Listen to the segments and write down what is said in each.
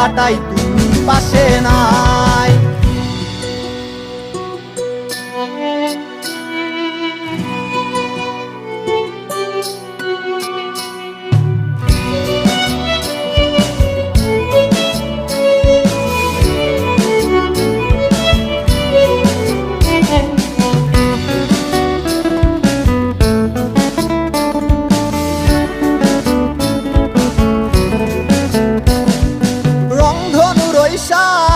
কাটাই তুমি পাশে নাই।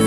veces.